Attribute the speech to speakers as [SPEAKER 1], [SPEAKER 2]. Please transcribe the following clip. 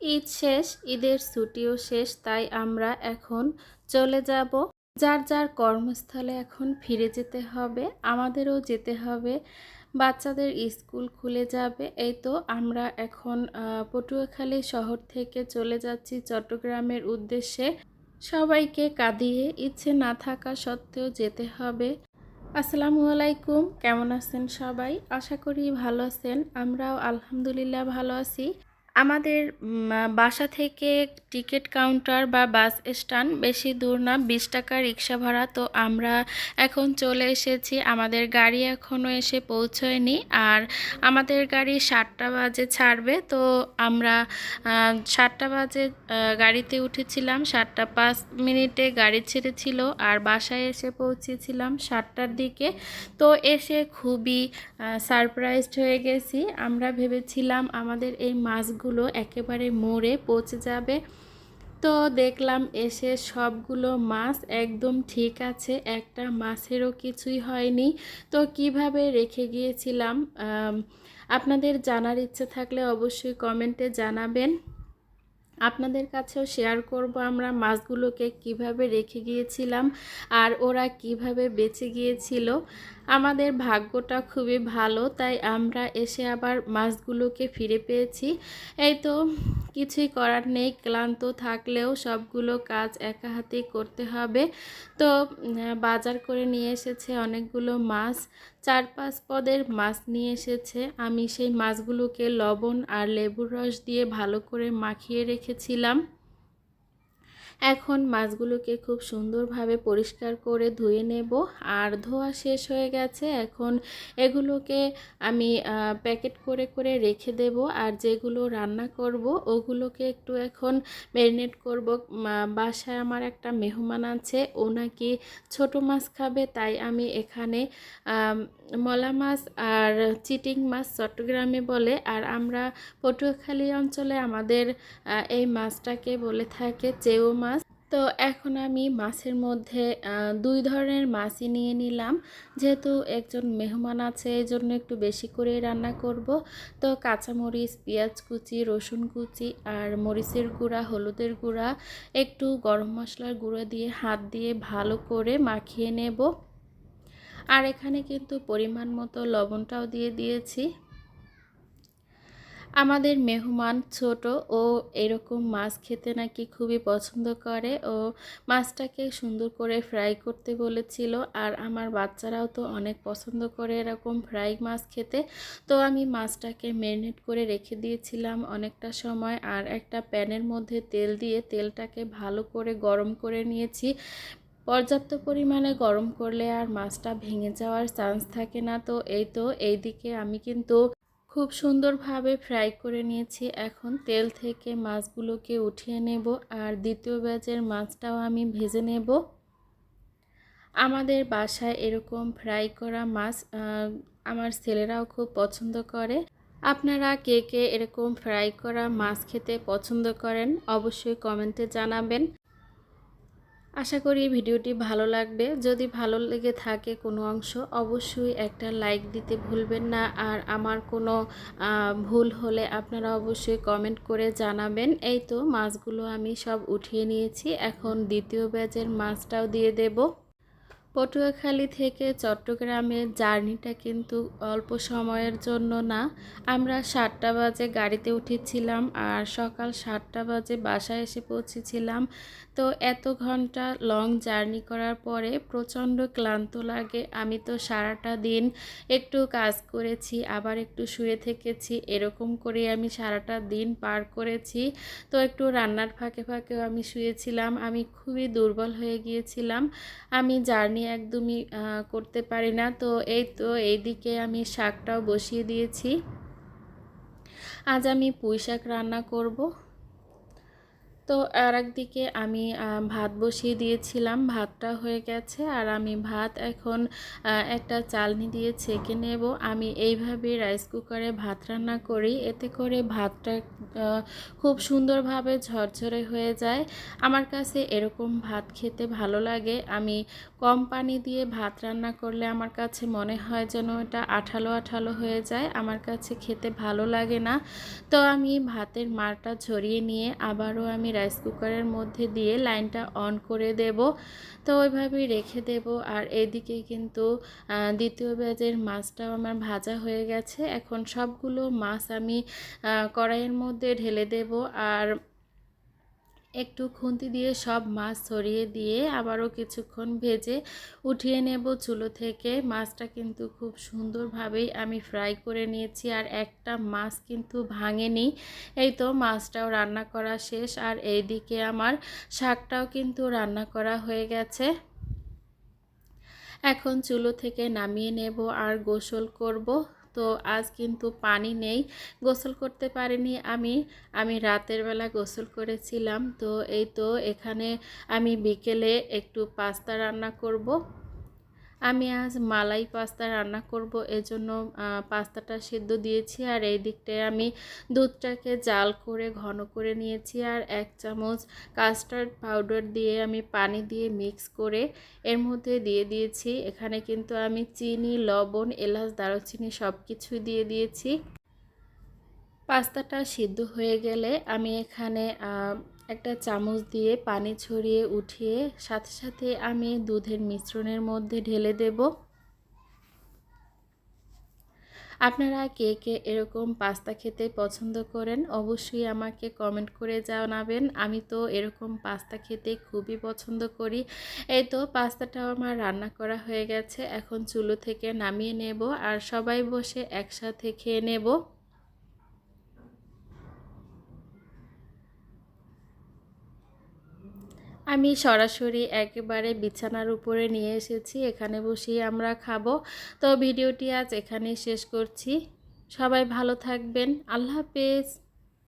[SPEAKER 1] ঈদ শেষ, ঈদের ছুটিও শেষ, তাই আমরা এখন চলে যাব। যার যার কর্মস্থলে এখন ফিরে যেতে হবে, আমাদেরও যেতে হবে। বাচ্চাদের স্কুল খুলে যাবে। এই তো আমরা এখন পটুয়াখালী শহর থেকে চলে যাচ্ছি চট্টগ্রামের উদ্দেশ্যে। সবাইকে কাঁদিয়ে ইচ্ছে না থাকা সত্ত্বেও যেতে হবে। আসসালামু আলাইকুম, কেমন আছেন সবাই? আশা করি ভালো আছেন। আমরাও আলহামদুলিল্লাহ ভালো আছি। আমাদের বাসা থেকে টিকিট কাউন্টার বা বাস স্ট্যান্ড বেশি দূর না, বিশ টাকা রিক্সা ভাড়া। তো আমরা এখন চলে এসেছি, আমাদের গাড়ি এখনও এসে পৌঁছয়নি আর আমাদের গাড়ি সাতটা বাজে ছাড়বে। তো আমরা সাতটা বাজে গাড়িতে উঠেছিলাম, সাতটা পাঁচ মিনিটে গাড়ি ছেড়েছিল আর বাসায় এসে পৌঁছেছিলাম সাতটার দিকে। তো এসে খুবই সারপ্রাইজড হয়ে গেছি। আমরা ভেবেছিলাম আমাদের এই মাছগুলো একেবারে মরে পচে যাবে। তো দেখলাম এসে সবগুলো মাছ একদম ঠিক আছে, একটা মাছেরও কিছুই হয়নি। তো কীভাবে রেখে গিয়েছিলাম? আপনাদের জানার ইচ্ছে থাকলে অবশ্যই কমেন্টে জানাবেন। আপনাদের কাছেও শেয়ার করব আমরা মাছগুলোকে কীভাবে রেখে গিয়েছিলাম আর ওরা কীভাবে বেঁচে গিয়েছিল। আমাদের ভাগ্যটা খুবই ভালো, তাই আমরা এসে আবার মাছগুলোকে ফিরে পেয়েছি। এই তো কিছুই করার নেই, ক্লান্ত থাকলেও সবগুলো কাজ একা হাতেই করতে হবে। তো বাজার করে নিয়ে এসেছে অনেকগুলো মাছ। চার পাঁচ পদের মাছ নিয়ে এসেছে। আমি সেই মাছগুলোকে লবণ আর লেবুর রস দিয়ে ভালো করে মাখিয়ে রেখেছিলাম। এখন মাছগুলোকে খুব সুন্দরভাবে পরিষ্কার করে ধুয়ে নেব। আর ধোয়া শেষ হয়ে গেছে, এখন এগুলোকে আমি প্যাকেট করে করে রেখে দেব। আর যেগুলো রান্না করব, ওগুলোকে একটু এখন ম্যারিনেট করব। বাসায় আমার একটা মেহমান আছে, ও নাকি ছোটো মাছ খাবে, তাই আমি এখানে মলা মাছ আর চিটিং মাছ চট্টগ্রামে বলে, আর আমরা পটুয়াখালী অঞ্চলে আমাদের এই মাছটাকে বলে থাকে চেও মাছ। তো এখন আমি মাছের মধ্যে দুই ধরনের মাছই নিয়ে নিলাম। যেহেতু একজন মেহমান আছে এই জন্য একটু বেশি করে রান্না করব। তো কাঁচামরিচ, পেঁয়াজ কুচি, রসুন কুচি আর মরিচের গুঁড়া, হলুদের গুঁড়া, একটু গরম মশলার গুঁড়ো দিয়ে হাত দিয়ে ভালো করে মাখিয়ে নেব। আর এখানে কিন্তু পরিমাণ মতো লবণটাও দিয়ে দিয়েছি। আমাদের মেহমান ছোট, ও এরকম মাছ খেতে নাকি খুবই পছন্দ করে। ও মাছটাকে সুন্দর করে ফ্রাই করতে বলেছিল, আর আমার বাচ্চারাও তো অনেক পছন্দ করে এরকম ফ্রাই মাছ খেতে। তো আমি মাছটাকে ম্যারিনেট করে রেখে দিয়েছিলাম অনেকটা সময়, আর একটা প্যানের মধ্যে তেল দিয়ে তেলটাকে ভালো করে গরম করে নিয়েছি। পর্যাপ্ত পরিমাণে গরম করলে আর মাছটা ভেঙে যাওয়ার চান্স থাকে না। তো এই তো এইদিকে আমি কিন্তু খুব সুন্দরভাবে ফ্রাই করে নিয়েছি। এখন তেল থেকে মাছগুলোকে উঠিয়ে নেব আর দ্বিতীয় ব্যাচের মাছটাও আমি ভেজে নেব। আমাদের বাসায় এরকম ফ্রাই করা মাছ আমার ছেলেরাও খুব পছন্দ করে। আপনারা কে কে এরকম ফ্রাই করা মাছ খেতে পছন্দ করেন অবশ্যই কমেন্টে জানাবেন। আশা করি ভিডিওটি ভালো লাগবে। যদি ভালো লেগে থাকে কোনো অংশ, অবশ্যই একটা লাইক দিতে ভুলবেন না। আর আমার কোনো ভুল হলে আপনারা অবশ্যই কমেন্ট করে জানাবেন। এই তো মাছগুলো আমি সব উঠিয়ে নিয়েছি। এখন দ্বিতীয় ব্যাচের মাছটাও দিয়ে দেব। পটুয়াখালী থেকে চট্টগ্রামের জার্নিটা কিন্তু অল্প সময়ের জন্য না। আমরা সাতটা বাজে গাড়িতে উঠেছিলাম আর সকাল সাতটা বাজে বাসায় এসে পৌঁছেছিলাম। তো এত ঘণ্টা লং জার্নি করার পরে প্রচণ্ড ক্লান্ত লাগে। আমি তো সারাটা দিন একটু কাজ করেছি, আবার একটু শুয়ে থেকেছি, এরকম করে আমি সারাটা দিন পার করেছি। তো একটু রান্নার ফাঁকে ফাঁকেও আমি শুয়েছিলাম। আমি খুবই দুর্বল হয়ে গিয়েছিলাম। আমি জার্নি একদমই করতে পারি না। তো এই তো এইদিকে আমি শাকটাও বসিয়ে দিয়েছি। আজ আমি পুঁই শাক রান্না করব। তো আর একদিকে আমি ভাত বসিয়ে দিয়েছিলাম, ভাতটা হয়ে গেছে। আর আমি ভাত এখন একটা চালনি দিয়ে ছেঁকে নেব। আমি এইভাবে রাইস কুকারে ভাত রান্না করি। এতে করে ভাতটা খুব সুন্দরভাবে ঝরঝরে হয়ে যায়। আমার কাছে এরকম ভাত খেতে ভালো লাগে। আমি কম পানি দিয়ে ভাত রান্না করলে আমার কাছে মনে হয় যেন এটা আঠালো আঠালো হয়ে যায়। আমার কাছে খেতে ভালো লাগে না। তো আমি ভাতের মারটা ঝরিয়ে নিয়ে আবারও আমি রাইস কুকারের মধ্যে দিয়ে লাইনটা অন করে দেব। তো ওইভাবেই রেখে দেব। আর এদিকে কিন্তু দ্বিতীয় ব্যাচের মাছটাও আমার ভাজা হয়ে গেছে। এখন সবগুলো মাছ আমি কড়াইয়ের মধ্যে ঢেলে দেব। আর একটু খুন্তি দিয়ে সব মাছ ছড়িয়ে দিয়ে আবারও কিছুক্ষণ ভেজে উঠিয়ে নেব চুলো থেকে। মাছটা কিন্তু খুব সুন্দরভাবেই আমি ফ্রাই করে নিয়েছি আর একটা মাছ কিন্তু ভাঙেনি। এই তো মাছটাও রান্না করা শেষ আর এইদিকে আমার শাকটাও কিন্তু রান্না করা হয়ে গেছে। এখন চুলো থেকে নামিয়ে নেব আর গোসল করব। তো আজ কিন্তু পানি নেই, গোসল করতে পারিনি আমি। আমি রাতের বেলা গোসল করেছিলাম। তো এই তো এখানে আমি বিকেলে একটু পাস্তা রান্না করব। আমি আজ মালাই পাস্তা রান্না করব, এজন্য পাস্তাটা সিদ্ধ দিয়েছি আর এই দিকটায় আমি দুধটাকে জাল করে ঘন করে নিয়েছি আর এক চামচ কাস্টার্ড পাউডার দিয়ে আমি পানি দিয়ে মিক্স করে এর মধ্যে দিয়ে দিয়েছি। এখানে কিন্তু আমি চিনি, লবণ, এলাচ, দারুচিনি সব কিছুই দিয়ে দিয়েছি। পাস্তাটা সিদ্ধ হয়ে গেলে আমি এখানে একটা চামচ দিয়ে পানি ছড়িয়ে উঠিয়ে সাথে সাথে আমি দুধের মিশ্রণের মধ্যে ঢেলে দেব। আপনারা কে কে এরকম পাস্তা খেতে পছন্দ করেন অবশ্যই আমাকে কমেন্ট করে জানাবেন। আমি তো এরকম পাস্তা খেতে খুবই পছন্দ করি। এই তো পাস্তাটাও আমার রান্না করা হয়ে গেছে। এখন চুলো থেকে নামিয়ে নেব আর সবাই বসে একসাথে খেয়ে নেব। আমি সরাসরি একেবারে বিছানার উপরে নিয়ে এসেছি, এখানে বসিয়ে আমরা খাব। তো ভিডিওটি আজ এখানেই শেষ করছি। সবাই ভালো থাকবেন। আল্লাহ হাফেজ।